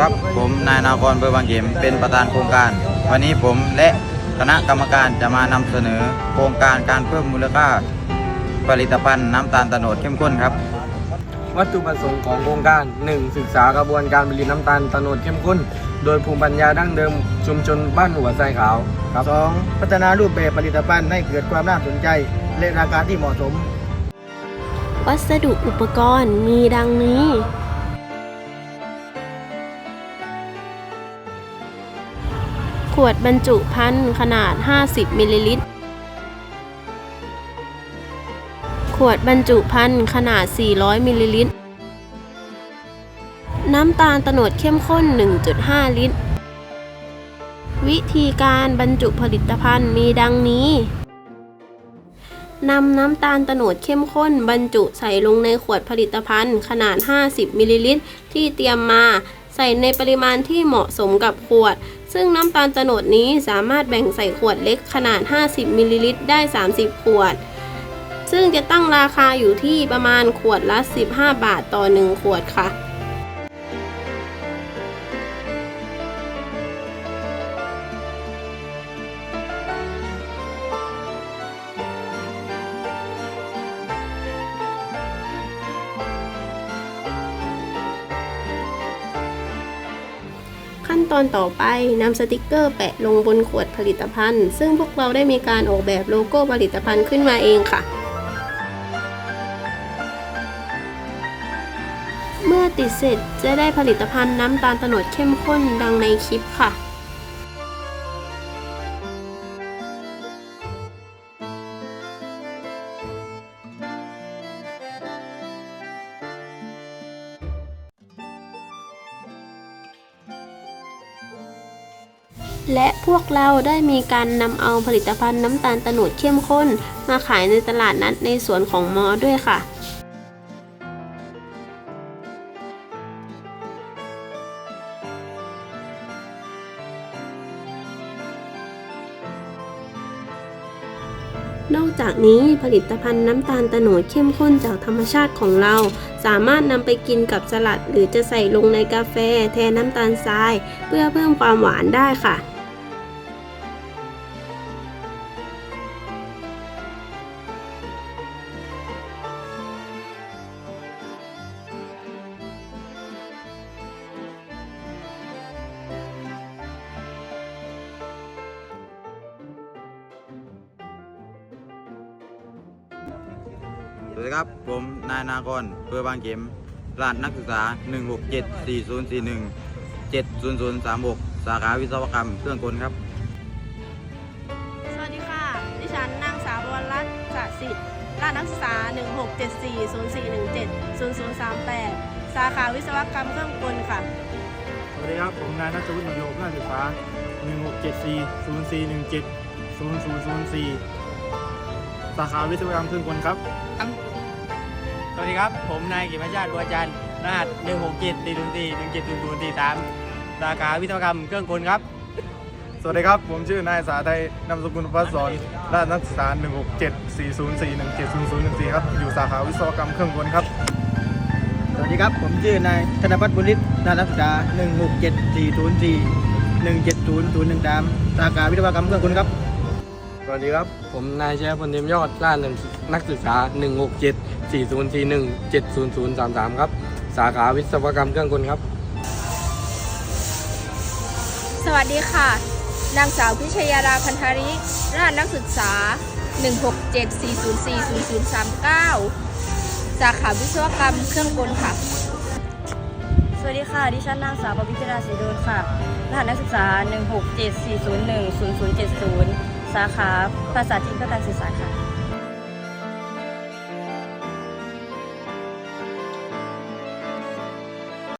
ครับ ผมนายนากรเบอร์บางเขมเป็นประธานโครงการ วันนี้ผมและคณะกรรมการจะมานำเสนอ โครงการการเพิ่มมูลค่า ผลิตภัณฑ์น้ำตาลโตโนดเข้มข้นครับ วัตถุประสงค์ของโครงการ 1. ศึกษากระบวนการผลิตน้ำตาลโตโนดเข้มข้น โดยภูมิปัญญาดั้งเดิมชุมชนบ้านหัวไซขาวครับสองพัฒนารูปแบบผลิตภัณฑ์ให้เกิดความน่าสนใจ และราคาที่เหมาะสม วัสดุอุปกรณ์มีดังนี้ ขวดบรรจุภัณฑ์ขนาด 50 มิลลิลิตร ขวดบรรจุภัณฑ์ขนาด 400 มิลลิลิตร น้ำตาลตโนดเข้มข้น 1.5 ลิตร วิธีการบรรจุผลิตภัณฑ์มีดังนี้นำน้ำตาลตโนดเข้มข้น บรรจุใส่ลงในขวดผลิตภัณฑ์ ขนาด 50มิลลิลิตรที่เตรียมมา ใส่ในปริมาณที่เหมาะสมกับขวด ซึ่งน้ำตาลโตนดนี้สามารถแบ่งใส่ขวดเล็กขนาด 50มิลลิลิตรได้ 30 ขวด ซึ่งจะตั้งราคาอยู่ที่ประมาณขวดละ 15 บาทต่อ 1 ขวดค่ะ ขั้นตอนต่อไปนำสติกเกอร์แปะลงบนขวดผลิตภัณฑ์ ซึ่งพวกเราได้มีการออกแบบโลโก้ผลิตภัณฑ์ขึ้นมาเองค่ะ เมื่อติดเสร็จจะได้ผลิตภัณฑ์น้ำตาลตโนดเข้มข้นดังในคลิปค่ะ และพวกเราได้มีการนำเอาผลิตภัณฑ์น้ำตาลโตโนดเข้มข้น มาขายในตลาดนัดในสวนของมอด้วยค่ะนอกจากนี้ผลิตภัณฑ์น้ำตาลโตโนดเข้มข้นจากธรรมชาติของเรา สามารถนำไปกินกับสลัด หรือจะใส่ลงในกาแฟ แทนน้ำตาลทราย เพื่อเพิ่มความหวานได้ค่ะ วัสดีครับ ผมนายนากรเบอร์บางเขมรหัสนักศึกษา 1674041 70036 สาขาวิศวกรรมเครื่องกลครับ สวัสดีค่ะ ดิฉันนางสาวบวรรัตน์สะสิทธิ์รหัสนักศึกษา 16740417 0038 สาขาวิศวกรรมเครื่องกลค่ะ สวัสดีครับ ผมนายนัทวุฒิหนุโยมนักศึกษา1674 0417 0004 สาขาวิศวกรรมเครื่องกลครับส วัสดีครับ ผมนายกิมชาติบัวจันทร์รหัส167 404 170043สาขาวิศวกรรมเครื่องกลครับ สวัสดีครับ ผมชื่อนายสาไทยนามสกุลพัฒสอนด้านนักศึกษา 167 404 170014ครับ อยู่สาขาวิศวกรรมเครื่องกลครับ สวัสดีครับ ผมชื่อนายธนพัฒน์บุญฤทธิ์นักศึกษา 167404 170013สาขาวิศวกรรมเครื่องกลครับ สวัสดีครับ ผมนายแชพลเทียมยอดล่านักศึกษา 167 4041 70033 ครับ สาขาวิศวกรรมเครื่องกลครับ สวัสดีค่ะ นางสาวพิชยาดาพันธาริรหัสนักศึกษา 167404 039 สาขาวิศวกรรมเครื่องกลค่ะ สวัสดีค่ะ ดิฉันนางสาวปพิจราศรีโดนค่ะ รหัสนักศึกษา 1674010070 สาขาภาษาจีนเพื่อการสื่อสารค่ะ